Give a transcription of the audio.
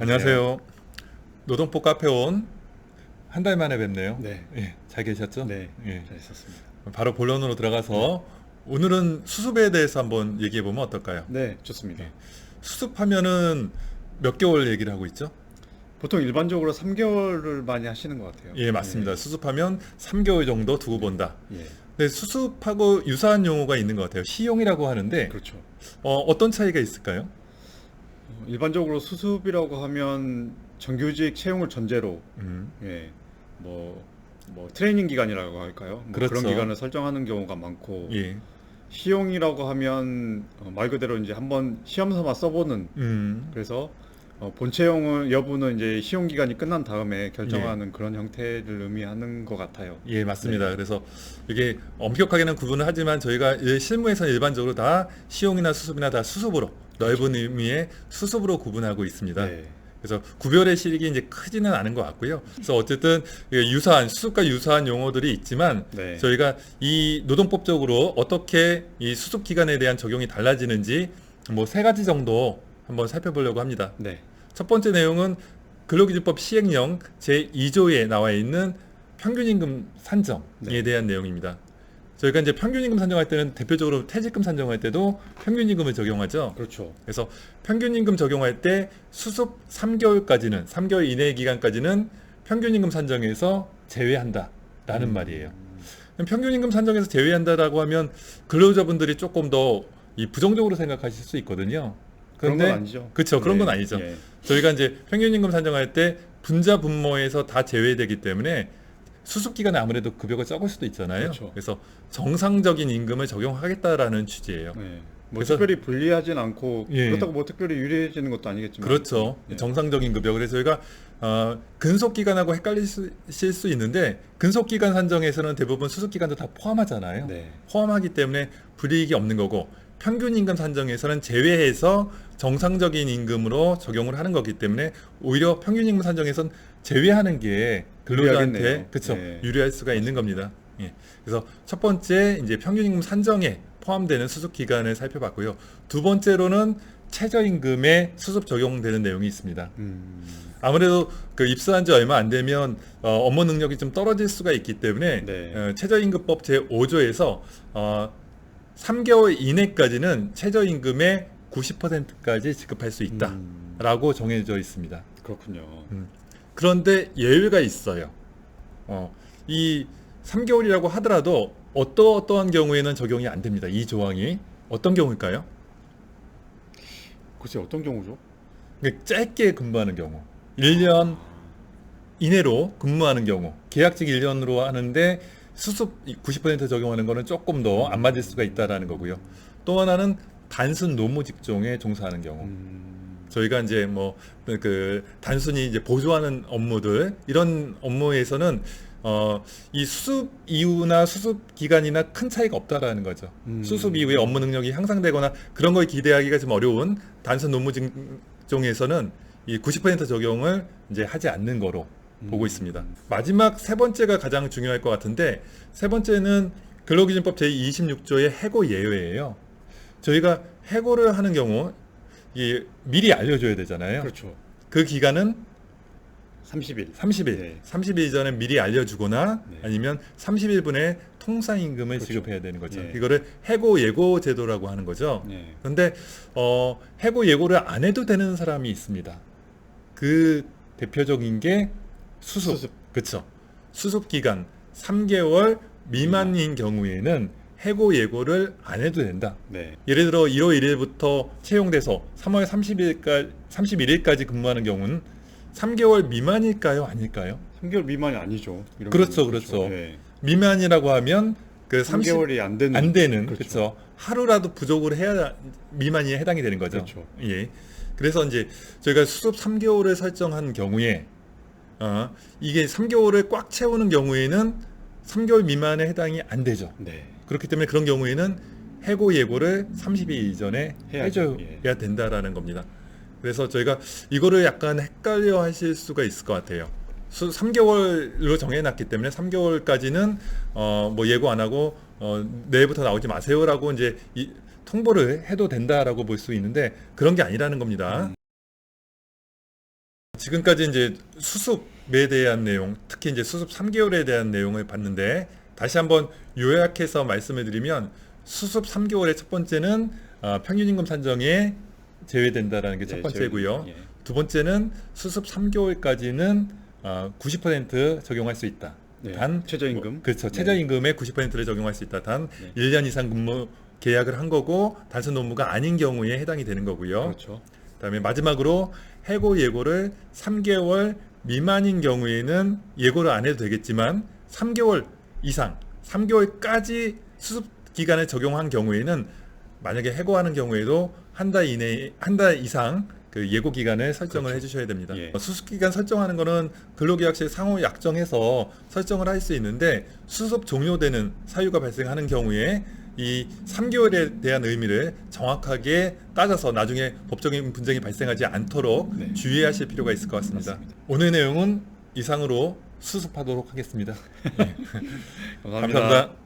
안녕하세요. 노동포 카페 온 한 달 만에 뵙네요. 네. 예, 잘 계셨죠? 네, 예. 잘 있었습니다. 바로 본론으로 들어가서 오늘은 수습에 대해서 한번 얘기해 보면 어떨까요? 네, 좋습니다. 예. 수습하면은 몇 개월 얘기를 하고 있죠? 보통 일반적으로 3개월을 많이 하시는 것 같아요. 예, 맞습니다. 수습하면 3개월 정도 두고 본다. 예, 근데 수습하고 유사한 용어가 있는 것 같아요. 시용이라고 하는데 그렇죠. 어, 어떤 차이가 있을까요? 어, 일반적으로 수습이라고 하면 정규직 채용을 전제로 음, 예, 뭐, 뭐 트레이닝 기간이라고 할까요? 뭐 그렇죠. 그런 기간을 설정하는 경우가 많고 예, 시용이라고 하면 어, 말 그대로 이제 한번 시험 삼아 써보는 음, 그래서 어, 본채용은 여부는 이제 시용 기간이 끝난 다음에 결정하는 그런 형태를 의미하는 것 같아요. 예, 맞습니다. 네. 그래서 이게 엄격하게는 구분을 하지만 저희가 일- 실무에서는 일반적으로 다 시용이나 수습이나 다 수습으로 넓은 의미의 수습으로 구분하고 있습니다. 네. 그래서 구별의 실익이 이제 크지는 않은 것 같고요. 그래서 어쨌든 이게 유사한 수습과 유사한 용어들이 있지만 네. 저희가 이 노동법적으로 어떻게 이 수습 기간에 대한 적용이 달라지는지 뭐 세 가지 정도 한번 살펴보려고 합니다. 네. 첫 번째 내용은 근로기준법 시행령 제2조에 나와 있는 평균임금 산정에 네. 대한 내용입니다. 저희가 이제 평균임금 산정할 때는 대표적으로 퇴직금 산정할 때도 평균임금을 적용하죠. 그렇죠. 그래서 평균임금 적용할 때 수습 3개월까지는 3개월 이내 기간까지는 평균임금 산정에서 제외한다라는 음. 말이에요. 평균임금 산정에서 제외한다라고 하면 근로자분들이 조금 더 이 부정적으로 생각하실 수 있거든요. 그런 건 아니죠. 그쵸, 그런 건 네. 아니죠. 예. 저희가 이제 평균임금 산정할 때 분자 분모에서 다 제외되기 때문에 수습 기간에 아무래도 급여가 적을 수도 있잖아요. 그렇죠. 래서 정상적인 임금을 적용하겠다라는 취지예요. 네. 뭐 그래서- 특별히 불리하진 않고 예. 그렇다고 뭐 특별히 유리해지는 것도 아니겠지만 그렇죠. 예. 정상적인 급여. 그래서 저희가 어, 근속 기간하고 헷갈리실 수 있는데 근속 기간 산정에서는 대부분 수습 기간도 다 포함하잖아요. 네. 포함하기 때문에 불이익이 없는 거고 평균 임금 산정에서는 제외해서 정상적인 임금으로 적용을 하는 거기 때문에 오히려 평균 임금 산정에선 제외하는 게 근로자한테. 그쵸 네. 유리할 수가 있는 겁니다. 예. 그래서 첫 번째 이제 평균 임금 산정에 포함되는 수습 기간을 살펴봤고요. 두 번째로는 최저임금에 수습 적용되는 내용이 있습니다. 음, 아무래도 그 입사한 지 얼마 안 되면 어, 업무 능력이 좀 떨어질 수가 있기 때문에 네. 어, 최저임금법 제 5조에서 어, 3개월 이내까지는 최저임금의 90%까지 지급할 수 있다라고 음, 정해져 있습니다. 그렇군요. 그런데 예외가 있어요. 어, 이 3개월이라고 하더라도 어떠 어떠한 경우에는 적용이 안 됩니다. 이 조항이 어떤 경우일까요? 글쎄 어떤 경우죠? 그러니까 짧게 근무하는 경우, 1년 이내로 근무하는 경우, 계약직 1년으로 하는데 수습 90% 적용하는 거는 조금 더 안 맞을 수가 있다라는 거고요. 또 하나는 단순 노무 직종에 종사하는 경우. 음, 저희가 이제 뭐 그 단순히 이제 보조하는 업무들 이런 업무에서는 어 이 수습 이후나 수습 기간이나 큰 차이가 없다라는 거죠. 음. 수습 이후에 업무 능력이 향상되거나 그런 걸 기대하기가 좀 어려운 단순 노무 직종에서는 이 90% 적용을 이제 하지 않는 거로 보고 음. 있습니다. 마지막 세 번째가 가장 중요할 것 같은데 세 번째는 근로기준법 제26조의 해고 예외예요. 저희가 해고를 하는 경우 이 미리 알려줘야 되잖아요. 그렇죠. 그 기간은 30일. 30일. 네. 30일 전에 미리 알려주거나 네. 아니면 30일분의 통상 임금을 그렇죠. 지급해야 되는 거죠. 예. 이거를 해고 예고 제도라고 하는 거죠. 네. 그런데 어, 해고 예고를 안 해도 되는 사람이 있습니다. 그 대표적인 게 수습. 수습. 그렇죠. 수습 기간 3개월 미만인 경우에는 해고 예고를 안 해도 된다. 네. 예를 들어 1월 1일부터 채용돼서 3월 30일까지 31일까지 근무하는 경우는 3개월 미만일까요? 아닐까요? 3개월 미만이 아니죠. 그렇죠, 경우는. 그렇죠. 네. 미만이라고 하면 그 30, 3개월이 안 되는 안 되는 그렇죠. 그렇죠. 하루라도 부족을 해야 미만이 해당이 되는 거죠. 그렇죠. 예. 그래서 이제 저희가 수습 3개월을 설정한 경우에 어, 이게 3개월을 꽉 채우는 경우에는 3개월 미만에 해당이 안 되죠. 네. 그렇기 때문에 그런 경우에는 해고 예고를 30일 이전에 해야죠. 해줘야 된다라는 겁니다. 그래서 저희가 이거를 약간 헷갈려 하실 수가 있을 것 같아요. 수, 3개월로 정해놨기 때문에 3개월까지는 어, 뭐 예고 안 하고 어, 내일부터 나오지 마세요라고 이제 이, 통보를 해도 된다라고 볼 수 있는데 그런 게 아니라는 겁니다. 음. 지금까지 이제 수습에 대한 내용, 특히 이제 수습 3개월에 대한 내용을 봤는데 다시 한번 요약해서 말씀을 드리면 수습 3개월의 첫 번째는 아, 평균임금 산정에 제외된다라는 게첫 예, 번째고요. 예. 두 번째는 수습 3개월까지는 아, 90% 적용할 수 있다. 네, 단 최저임금. 뭐, 그렇죠. 네. 최저임금의 90%를 적용할 수 있다. 단 네. 1년 이상 근무 계약을 한 거고 단순 노무가 아닌 경우에 해당이 되는 거고요. 그렇죠. 그다음에 마지막으로 해고 예고를 3개월 미만인 경우에는 예고를 안 해도 되겠지만 3개월 이상, 3개월까지 수습 기간을 적용한 경우에는 만약에 해고하는 경우에도 한 달 이내 한 달 이상 그 예고 기간을 설정을 그렇죠. 해주셔야 됩니다. 예. 수습 기간 설정하는 거는 근로계약실 상호 약정해서 설정을 할 수 있는데 수습 종료되는 사유가 발생하는 경우에 이 3개월에 대한 의미를 정확하게 따져서 나중에 법적인 분쟁이 발생하지 않도록 네. 주의하실 필요가 있을 것 같습니다. 맞습니다. 오늘 내용은 이상으로 수습하도록 하겠습니다. 감사합니다. 감사합니다.